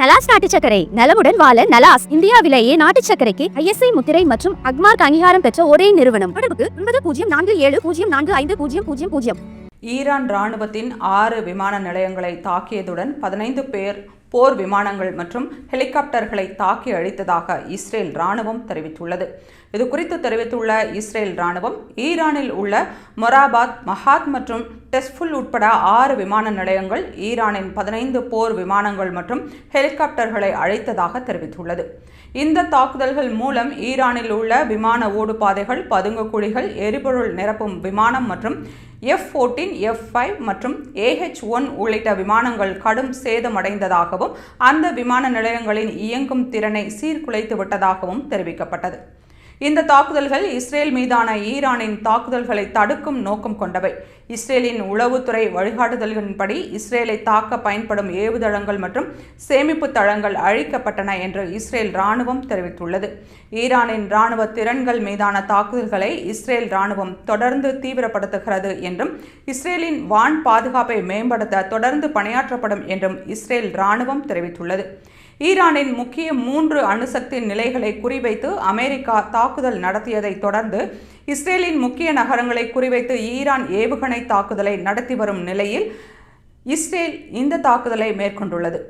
நலாஸ் நாட்டு சக்கரை நலமுடன் வாழ நலாஸ் இந்தியாவிலேயே நாட்டு சக்கரைக்கு ஐஎஸ்ஐ முத்திரை மற்றும் அக்மார்க் அங்கீகாரம் பெற்ற ஒரே நிறுவனம். தொடர்புக்கு ஒன்பது பூஜ்ஜியம் நான்கு ஏழு பூஜ்ஜியம் நான்கு ஐந்து பூஜ்ஜியம் பூஜ்ஜியம் பூஜ்ஜியம். ஈரான் ராணுவத்தின் ஆறு விமான நிலையங்களை தாக்கியதுடன் பதினைந்து பேர் போர் விமானங்கள் மற்றும் ஹெலிகாப்டர்களை தாக்கி அழித்ததாக இஸ்ரேல் ராணுவம் தெரிவித்துள்ளது. இது குறித்து தெரிவித்துள்ள இஸ்ரேல் ராணுவம் ஈரானில் உள்ள மொராபாத் மஹாத் மற்றும் டெஸ்ஃபுல் உட்பட ஆறு விமான நிலையங்கள் ஈரானின் பதினைந்து போர் விமானங்கள் மற்றும் ஹெலிகாப்டர்களை அழைத்ததாக தெரிவித்துள்ளது. இந்த தாக்குதல்கள் மூலம் ஈரானில் உள்ள விமான ஓடுபாதைகள் பதுங்கு குழிகள் எரிபொருள் நிரப்பும் விமானம் மற்றும் எஃப் ஃபோர்டீன் எஃப் ஃபைவ் மற்றும் ஏஹெச் ஒன் உள்ளிட்ட விமானங்கள் கடும் சேதமடைந்ததாகவும் அந்த விமான நிலையங்களின் இயங்கும் திறனை சீர்குலைத்து விட்டதாகவும் தெரிவிக்கப்பட்டது. இந்த தாக்குதல்கள் இஸ்ரேல் மீதான ஈரானின் தாக்குதல்களை தடுக்கும் நோக்கம் கொண்டவை. இஸ்ரேலின் உளவுத்துறை வழிகாட்டுதல்களின்படி இஸ்ரேலை தாக்க பயன்படும் ஏவுதளங்கள் மற்றும் சேமிப்பு தளங்கள் அழிக்கப்பட்டன என்று இஸ்ரேல் ராணுவம் தெரிவித்துள்ளது. ஈரானின் ராணுவ திறன்கள் மீதான தாக்குதல்களை இஸ்ரேல் ராணுவம் தொடர்ந்து தீவிரப்படுத்துகிறது என்றும் இஸ்ரேலின் வான் பாதுகாப்பை மேம்படுத்த தொடர்ந்து பணியாற்றப்படும் என்றும் இஸ்ரேல் ராணுவம் தெரிவித்துள்ளது. ஈரானின் முக்கிய மூன்று அணுசக்தி நிலைகளை குறிவைத்து அமெரிக்கா தாக்குதல் நடத்தியதை தொடர்ந்து இஸ்ரேலின் முக்கிய நகரங்களை குறிவைத்து ஈரான் ஏவுகணை தாக்குதலை நடத்தி வரும் நிலையில் இஸ்ரேல் இந்த தாக்குதலை மேற்கொண்டுள்ளது.